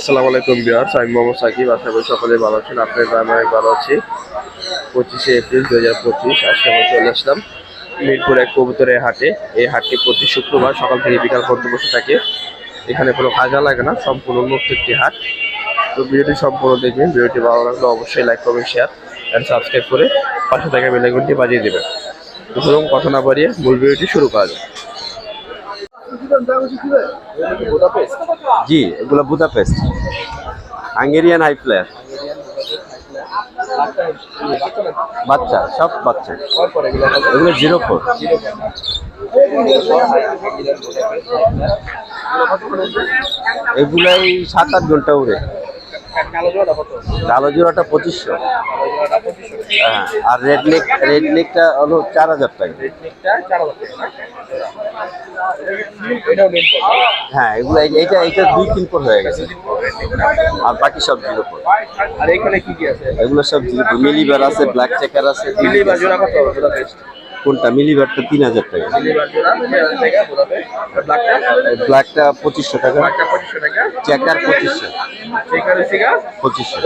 আসসালামু আলাইকুম বিহার্স আমি মোহাম্মদ সাকিব। আশা করি সকলে ভালো আছেন। আমি অনেক ভালো আছি। পঁচিশে এপ্রিল দু হাজার পঁচিশ, আজকে চলে আসলাম মিরপুর এক কবুতরের হাটে। এই হাটটি প্রতি শুক্রবার সকাল থেকে বিকাল পর্যন্ত বসে থাকে। এখানে কোনো কাজা লাগে না, সম্পূর্ণ উন্মুক্ত একটি হাট। তো ভিডিওটি সম্পূর্ণ দেখবেন। ভিডিওটি ভালো লাগলে অবশ্যই like comment share and subscribe করে পাশে থাকা বেলাইকনটি বাজিয়ে দেবেন। তো কথা না বাড়িয়ে মূল ভিডিওটি শুরু করা যাক। জি, এগুলো বুদাপেস্ট। Hungarian high player. বাচ্চা, সব বাচ্চা। এগুলো জিরো ফোর। এগুলাই সাত আট ঘণ্টা উড়ে। কালো জোড়াটা পঁচিশশো। হ্যাঁ আর রেড লেক রেড লেকটা হলো চার হাজার টাকা। হ্যাঁ এগুলো এই- এইটা এইটা দুই তিন পর হয়ে গেছে। আর বাকি সব জিরো পর আর এখানে কি কি আছে? এগুলো সব জিরো মিলিবার আছে ব্ল্যাক চেকার আছে মিলিবার জোড়া কত কোনটা? মিলিবারটা তিন হাজার টাকা। ব্ল্যাকটা পঁচিশশো টাকা। চেকার পঁচিশশো। পঁচিশশো।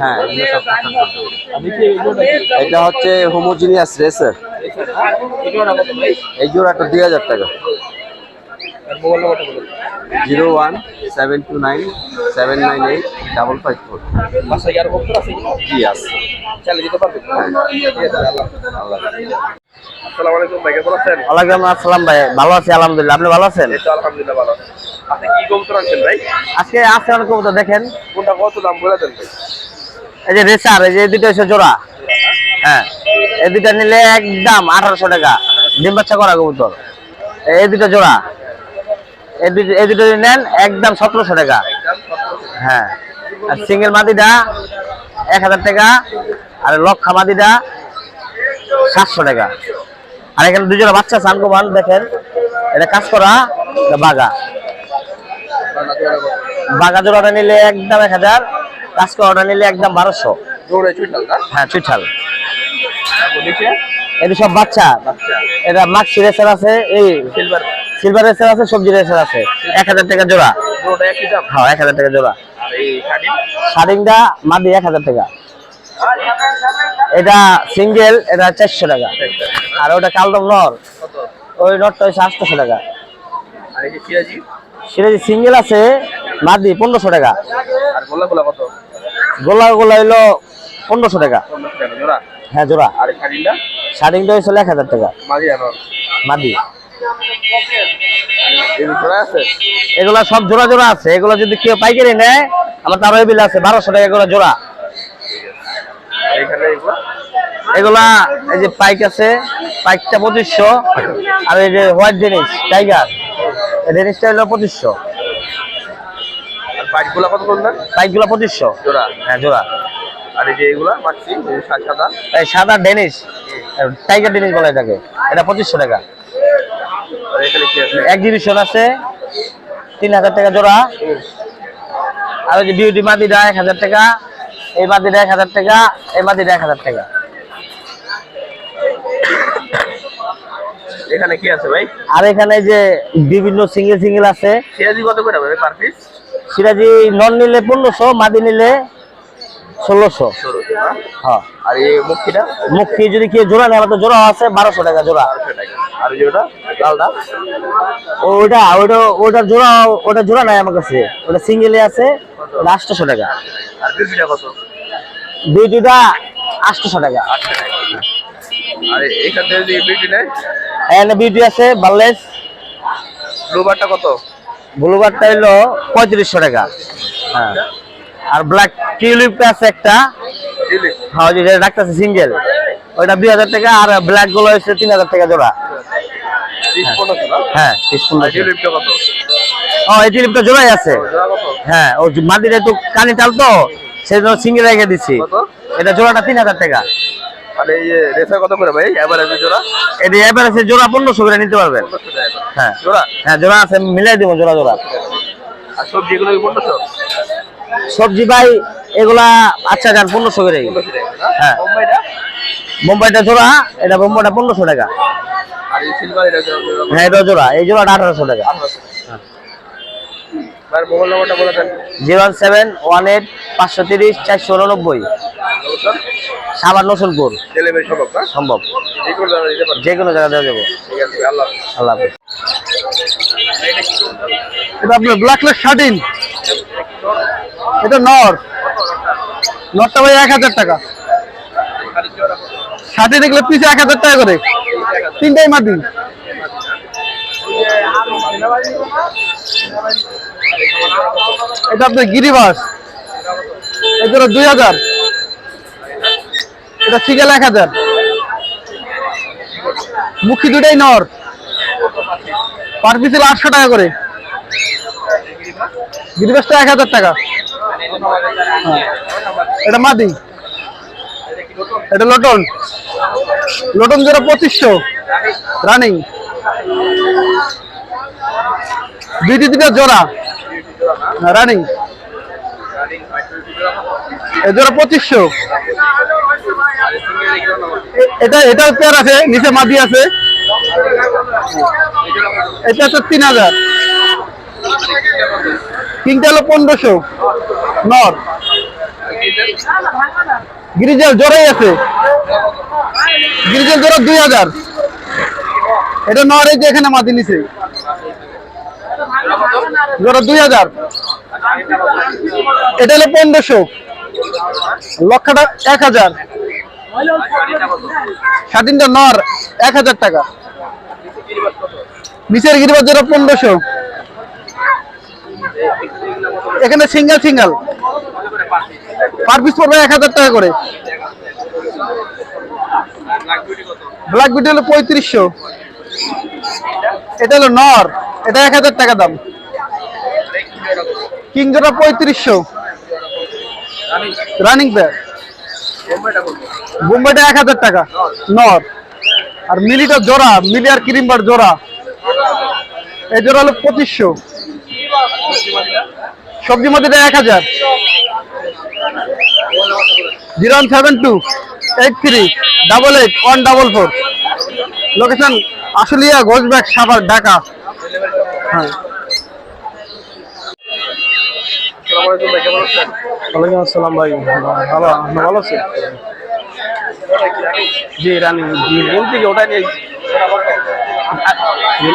হ্যাঁ? এটা হচ্ছে হোমোজিনিয়াস রেসার। এই জোড়াটা দুই হাজার টাকা। মোবাইল নাম্বারটা বলুন। Zero one seven two nine seven nine eight double five four. কি আরও আছে কি? জি আছে চালিয়ে পারবেন আসসালামু আলাইকুম ভাই কেমন আছেন? ওয়ালাইকুম আসসালাম ভাই ভালো আছি আলহামদুলিল্লাহ। আপনি ভালো আছেন? আলহামদুলিল্লাহ ভালো আছি। আপনি কি কবুতর আনছেন ভাই? আজকে অনেক কবুতর দেখেন। কোনটা কত দাম বলে দেন ভাই? এই যে রেসার এই যে দুটো এসে জোড়া। হ্যাঁ। এই দুটা নিলে একদম আঠারোশো টাকা। ডিম বাচ্চা করা কবুতর। এই দুটো জোড়া। এই দুটো নেন একদম সতেরোশো টাকা। হ্যাঁ। আর সিঙ্গেল মাদিটা এক হাজার টাকা আর লক্ষা মাদিটা সাতশো টাকা। আর এখানে দুজোড়া বাচ্চা সানকুমান দেখেন। এটা কাজ করা বাগা। বাগা জোড়াটা নিলে একদম এক হাজার কাজ করাটা নিলে একদম বারোশো। হ্যাঁ চুইঠাল। এটা সব বাচ্চা বাচ্চা। এটা মাক্সি রেসার আছে এই সিলভার। সিলভার রেসার আছে সবজি রেসার আছে। এক হাজার টাকা জোড়া। হ্যাঁ এক হাজার টাকা জোড়া। আর এই শাড়ি শাড়িংটা মাদি এক হাজার টাকা। এটা সিঙ্গেল এটা চারশো টাকা। আর ওটা কালদম নর। কত? ওই নটটা হচ্ছে আটশোশো টাকা। আর এই যে সিরাজি? সেটা যে সিঙ্গেল আছে মাদি পনেরোশো টাকা। আর গোলা গোলা কত? গোলা গোলা হইল পনেরোশো টাকা। হ্যাঁ জোড়া। আর শাড়িটা? হয়েছিল এক হাজার টাকা। মাদি। এগুলা সব জোড়া জোড়া আছে। এগুলো যদি কেউ পাইকারি নেয় আমার তার ওই বিল আছে বারোশো টাকা এগুলো জোড়া। এগুলো? এই যে পাইক আছে পাইকটা পঁচিশশো আর এই যে হোয়াইট ডেনিস টাইগার এই ডেনিসটা হলো পঁচিশশো। আর কত বললেন পাইকগুলো পঁচিশশো। জোড়া? হ্যাঁ জোড়া। আর এই যে এগুলা মাছি এই যে সা- সাদা ডেনিস টাইগার ডেনিস বলে এটাকে। এটা পঁচিশশো টাকা। এক্সিবিশন আছে? তিন হাজার টাকা জোড়া। আর ওই যে বিউটি মাদিটা এক হাজার টাকা এই মাদিটা এক হাজার টাকা এই মাদিটা এক হাজার টাকা। এখানে কি আছে ভাই? আর এখানে যে বিভিন্ন সিঙ্গেল সিঙ্গেল আছে। সিরাজি কত করে পার পিস সিরাজি নন নিলে পনেরোশো মাদি নিলে ষোলোশো। হ্যাঁ। আর এই মুখী যদি কেউ জোড়া নেয় তো জোড়া আছে বারোশো টাকা জোড়া। আর এই যে ওটা লালটা? ওইটা ওইটা ওটা জোড়া ওটা জোড়া নাই আমার কাছে। ওটা সিঙ্গেলে আছে আটশোশো টাকা। আর বিউটিটা কত? দুই দুটা আটশোশো টাকা। আর এখান যদি বিউটি নেয়? বিউটি আছে বাল্লেস ব্লুবারটা কত? ব্লুবারটা হলো পঁয়ত্রিশশো টাকা। হ্যাঁ। আর ব্ল্যাক টিউলিপটা আছে একটা। হ্যাঁ ওই যে ডাক্তার আছে সিঙ্গেল ওইটা দুই হাজার টাকা আর ব্ল্যাকগুলো হচ্ছে তিন হাজার টাকা জোড়া। হ্যাঁ কত? ও এই টিউলিপটা জোড়াই আছে। হ্যাঁ ও মাটিটা একটু কানি টাল তো সেই জন্য সিঙ্গেল রেখে দিচ্ছি এটা জোড়াটা তিন হাজার টাকা। আর রেসার কত করে ভাই? এভারেজ জোড়া? এটা এবার জোড়া পনেরোশো করে নিতে পারবেন। হ্যাঁ। জোড়া? হ্যাঁ জোড়া আছে মিলাই দিব জোড়া জোড়া। আর সবজি এগুলো পনেরোশো? সবজি ভাই এগুলা আচ্ছা যান পনেরোশো করে। হ্যাঁ। বোম্বাইটা জোড়া এটা বোম্বাইটা পনেরোশো টাকা। আর এই সিলভার এটা জোড়া হ্যাঁ এটা জোড়া এই জোড়াটা আঠারোশো টাকা। আঠারোশো ভাইয়ের মোবাইল নাম্বারটা বলে দেন। Zero one seven one eight পাঁচশো তিরিশ চারশো উননব্বই। সাবার নসুলপুর ডেলিভারি সম্ভব যে কোনো জায়গা দেওয়া যাব। আল্লাহ হাফিজ। এটা আপনার ব্ল্যাক লেগ শার্টিন এটা নর। নরটা ভাই এক হাজার টাকা। সাথে দেখলে পিছে এক হাজার টাকা করে। তিনটাই মাটি। এটা আপনার গিরিবাস। এটা দুই হাজার। এটা সিগেল এক হাজার। মুখি দুটাই নর। পার পিসে আটশো টাকা করে। গিরিবাসটা এক হাজার টাকা। এটা মাদি। এটা লটন। লটন যেটা পঁচিশশো। রানিং। দুইটি দুটা জোড়া। রানিং। এ জোড়া পঁচিশশো। এটা এটাও পেয়ার আছে, নিচে মাদি আছে। এটা হচ্ছে তিন হাজার। কিংটা হলো পনেরোশো। নর। গিরিজাল জোড়াই আছে। গিরিজাল জোড়া দুই হাজার। এটা নর এই যে এখানে মাদি নিছে জোড়া দুই হাজার। এটা হলো পনেরোশো। লক্ষটা এক হাজার। স্বাধীনটা নর এক হাজার টাকা। নিচের জোড়া পনেরোশো। এখানে সিঙ্গেল সিঙ্গেল। পার পিস পড়বে এক হাজার টাকা করে। ব্ল্যাক বিউটি হলো পঁয়ত্রিশশো। এটা হলো নর। এটা এক হাজার টাকা দাম। কিং জোড়া পঁয়ত্রিশশো। রানিং প্যাড বোম্বাইটা এক হাজার টাকা। নর। আর মিলিটা জোড়া। মিলি আর ক্রিমবার জোড়া। এই জোড়া হলো পঁচিশশো। সবজি মধ্যে এক হাজার। Zero one seven two eight three double eight one double four. Location Ashulia Ghoshbag Savar Dhaka. হ্যাঁ। ওয়ালাইকুম আসসালাম ভাই। ভালো ভালো আছেন? জি রানি। জি বলতে কি ওটা নিয়ে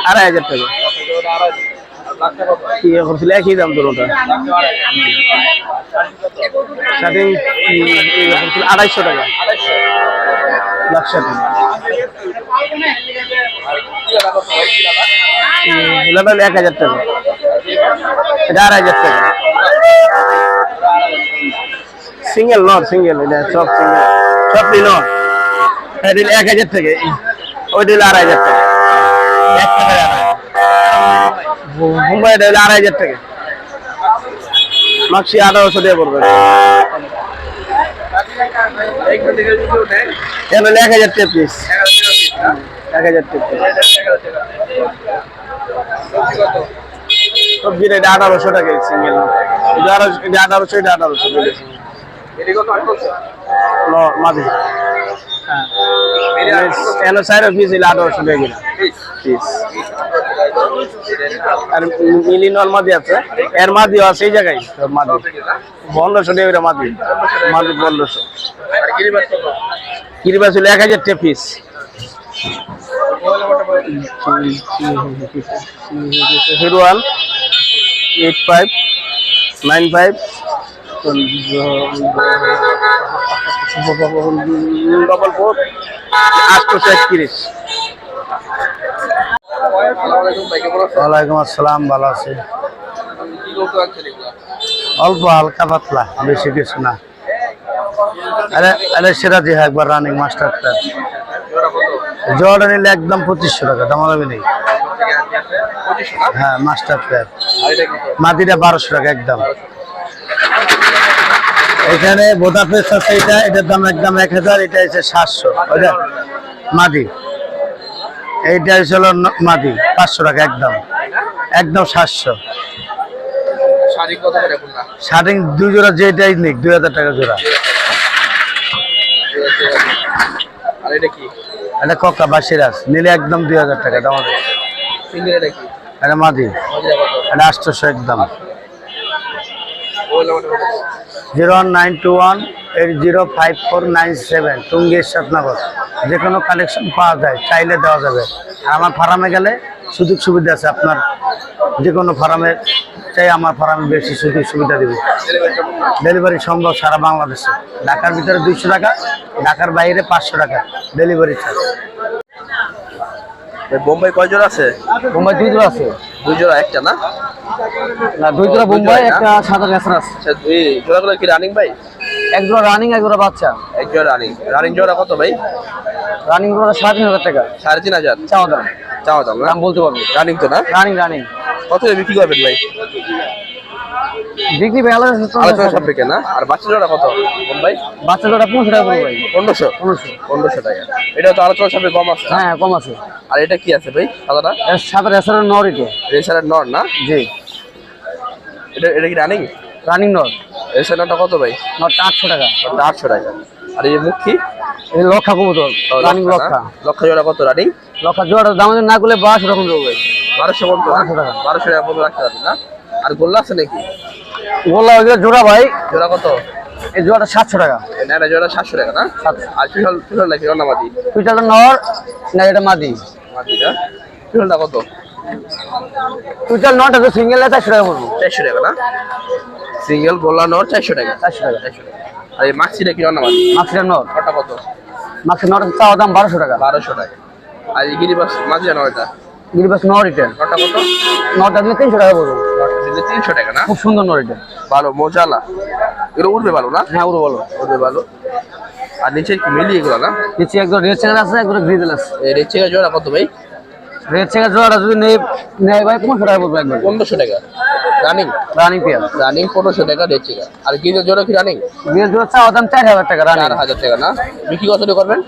আড়াই হাজার টাকা। কি করছিল, একই দাম তোর ওটা। স্টার্টিং আড়াইশো টাকা। লাখশো টাকা এক হাজার টাকা। এটা আড়াই হাজার টাকা। সিঙ্গেল নট সিঙ্গেল, এটা সব সিঙ্গেল। সবই নট এক হাজার টাকা ওইটা হলো আড়াই হাজার টাকা। টাকা মুম্বাই আড়াই হাজার টাকা। মাক্সি আঠারোশো দিয়ে পড়বে। হলো এক হাজার টাকা পিস এক হাজার টাকা এটা আঠারোশো টাকা সিঙ্গেল আঠারোশো, এটা আঠারোশো, এটা মাঝে হ্যাঁ এনো সাইড পিস এলে আঠারোশো টাকা কিনা পিস আর মিলি নল মাদি আছে। এর মাদিও আছে এই জায়গায়। মাদি। পনেরোশো টাকা মাদি। মাদি পনেরোশো গিরিবাস ছিল এক হাজার টাকা piece one eight five nine five double four আটশোশো একত্রিশ ওয়ালাইকুম আসসালাম ভালো আছি। অল্প হালকা পাতলা বেশি কিছু না। আরে আরে সেরা দিয়ে একবার রানিং মাস্টার প্যাড জোড়া জোয়াটা নিলে একদম পঁচিশশো টাকা দামাদামি নেই। হ্যাঁ মাস্টার আর মাটিটা বারোশো টাকা একদম। এখানে বোদা পেস আছে এটা এটার দাম একদম এক হাজার এটা হচ্ছে সাতশো মাটি এইটা হচ্ছে হলো মাটি পাঁচশো টাকা একদম একদম সাতশো। শার্টিং দুই জোড়া যেটাই নিক দুই হাজার টাকা জোড়া। এটা কক্কা বা সিরাজ নিলে একদম দুই হাজার টাকা দাম এটা কি? এটা আটশোশো একদম। Zero one nine two one eight zero five four nine seven Tongi Satnagar যে কোনো কালেকশন পাওয়া যায় চাইলে দেওয়া যাবে। আর আমার ফার্মে গেলে সুযোগ সুবিধা আছে আপনার যে কোনো ফার্মে চাই আমার ফার্মে বেশি সুযোগ সুবিধা দেবে। ডেলিভারি সম্ভব সারা বাংলাদেশে। ঢাকার ভিতরে দুইশো টাকা ঢাকার বাইরে পাঁচশো টাকা ডেলিভারি চার্জ বোম্বাই কয় জোড়া আছে? বোম্বাই দুই জোড়া আছে। দুই জোড়া একটা না? না দুই জোড়া বোম্বাই একটা সাদা আচ্ছা দুই জোড়াগুলো কি রানিং ভাই? এক জোড়া রানিং এক জোড়া বাচ্চা। এক জোড়া রানিং রানিং জোড়া কত ভাই? রানিং জোড়া সাড়ে তিন হাজার টাকা। সাড়ে তিন হাজার? চাওয়া দাম। চাওয়া দাম না? দাম বলতে পারব। রানিং তো না? রানিং রানিং কত বিক্রি করবেন ভাই? বিক্রি ভাই আলোচনা। সাপেক্ষে না? আর বাচ্চা জোড়া কত? বোম্বাই? বাচ্চা জোড়া পনেরোশো টাকা পড়বে ভাই। পনেরোশো? পনেরোশো। পনেরোশো টাকা। এটা তো আলোচনা সাপেক্ষে কম আছে? হ্যাঁ কম আছে। আর এটা কি আছে ভাই? সাদাটা? সাদা রেসারের নর এটা। রেসারের নর না? জি। এটা এটা কি রানিং রানিং নর রেসার নরটা কত ভাই? নরটা আটশো টাকা। ওটা আটশো টাকা। আর এই যে মুখী এই লক্ষা কবুতর রানিং লক্ষা লক্ষ। জোড়া কত রানিং লক্ষা জোড়ার দাম না করলে বারোশো রকম দেবো ভাই। বারোশো পর্যন্ত বারোশো টাকা। বারোশো টাকা পর্যন্ত রাখতে পারবেন না? আর গোল্লা আছে নাকি? বললাম ওইগুলো জোড়া ভাই। জোড়া কত? এই জোড়াটা সাতশো টাকা। নেড়া জোড়া সাতশো টাকা না? সাতশো। আর পিছল পিছল নাকি? রান্না মাদি? পিটাটা নর না এটা মাদি। মাদিটা? পিছলটা কত? পিটার নটা তো সিঙ্গেল চারশো টাকা পড়ব। চারশো টাকা না? সিঙ্গেল গোল্লা নর চারশো টাকা। চারশো টাকা। চারশো টাকা। আর এই মাছিটা কি মাদি মাক্সিটা নর ওটা কত? মাক্সি নটা চাওয়া দাম বারোশো টাকা। বারোশো টাকা। আর এই গিরিবাস মাঝি জানো এটা গিরিবাস নর রিটার্ন ওটা কত? নটা দিলে তিনশো টাকা পড়ব। নটা তিনশো টাকা না? খুব সুন্দর নর রিটার্ন ভালো মজালা। এগুলো উঠবে ভালো না? হ্যাঁ ওগুলো বলো উঠবে ভালো। আর নিচে কি মিলি এগুলো না? নিচে একদম রেড চেকার আছে একদম গ্রিজেল আছে। এই রেচেকা জোড়া কত ভাই? রেড চেকার জোড়াটা যদি নেই নেয় ভাই পনেরোশো টাকা পড়বে একবার। পনেরোশো টাকা। রানিং? Running pair. রানিং পনেরোশো টাকা রেড রেচেকা আর গিজের জোড়া কি রানিং? গ্রিজেল জোড়া চাওয়া দাম চার হাজার টাকা রানিং। চার হাজার টাকা না? বিক্রি কত করবেন?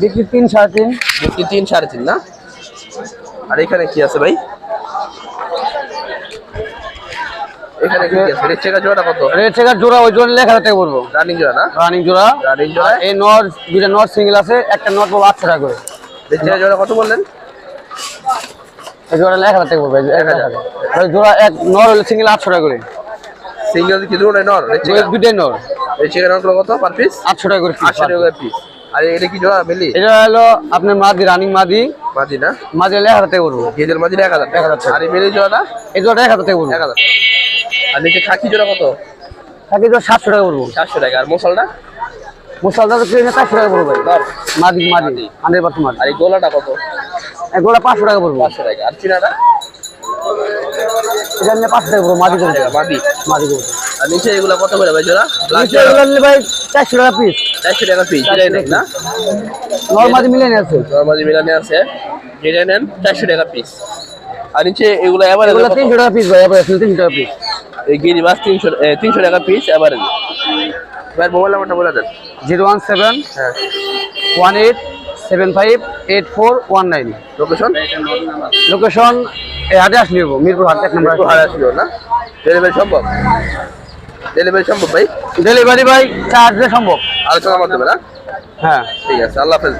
বিক্রি তিন সাড়ে তিন। বিক্রি তিন সাড়ে তিন না? আর এখানে কি আছে ভাই? এখানে কি রেচেকা জোড়া কত? রেড চেকার জোড়া ওই জোড়া লেখা টাকা পড়ব। রানিং জোড়া না? রানিং জোড়া। রানিং জোড়া। এই দুইটা সিঙ্গেল আছে একটা নর পড়ব আটশো টাকা করে। জোড়া কত বললেন? জোড়া এক হাজার টাকা পড়বে এক হাজার। টাকা ওই জোড়া এক নর হলে সিঙ্গেল আটশো টাকা করে। সিঙ্গেল কি দুটো নর? রেচেকা ওই দুইটাই নর। নরগুলো কত পার পিস আটশো টাকা করে আটশো টাকা পিস আর এটা কি জোড়া মিলি এটা হলো আপনার মাদি রানিং মাদি। মাঝি না? মাদি হলে এক হাজার টাকা পড়ব। এক হাজার। এক হাজার আর এই মিলি জোড়াটা? এই জোড়াটা এক হাজার টাকা পড়ব। এক হাজার। আর নিচে খাকি জোড়া কত? থাকি জোড়া সাতশো টাকা পড়ব। চারশো টাকা। আর মশালটা? মুসালদা তো কিনে চারশো টাকা পড়ব। মাদি মাদি হান্ড্রেড পার্সেন্ট মাদি। আর এই গোলাটা কত? এক গোড়া পাঁচশো টাকা পড়ব। পাঁচশো টাকা। আর চিনাটা? এটা নিলে পাঁচশো টাকা পড়ব মাদি করব মাদি। মাদি করব আর নিচে এগুলো কত করে ভাই জোড়া? নিচে এগুলো নিলে ভাই চারশো টাকা পিস চারশো টাকা পিস নেন না? নর্মাদি মিলে নিয়ে আছে নর্মালি মিলানে আছে নেন চারশো টাকা পিস আর নিচে এগুলো এবার এগুলো তিনশো টাকা পিস ভাই এবার তিনশো টাকা পিস এই তিনশো তিনশো টাকা পিস এবার ভাই মোবাইল নাম্বারটা বলে দেন। জিরো ওয়ান সেভেন হ্যাঁ। One eight seven five eight four one nine. Location location এই হাটে আসলে মিরপুর হাট এক নম্বর একটু আসলি না? ডেলিভারি সম্ভব? ডেলিভারি সম্ভব ভাই? ডেলিভারি ভাই চার্জে সম্ভব। আলোচনার মাধ্যমে না? হ্যাঁ। ঠিক আছে আল্লাহ হাফেজ।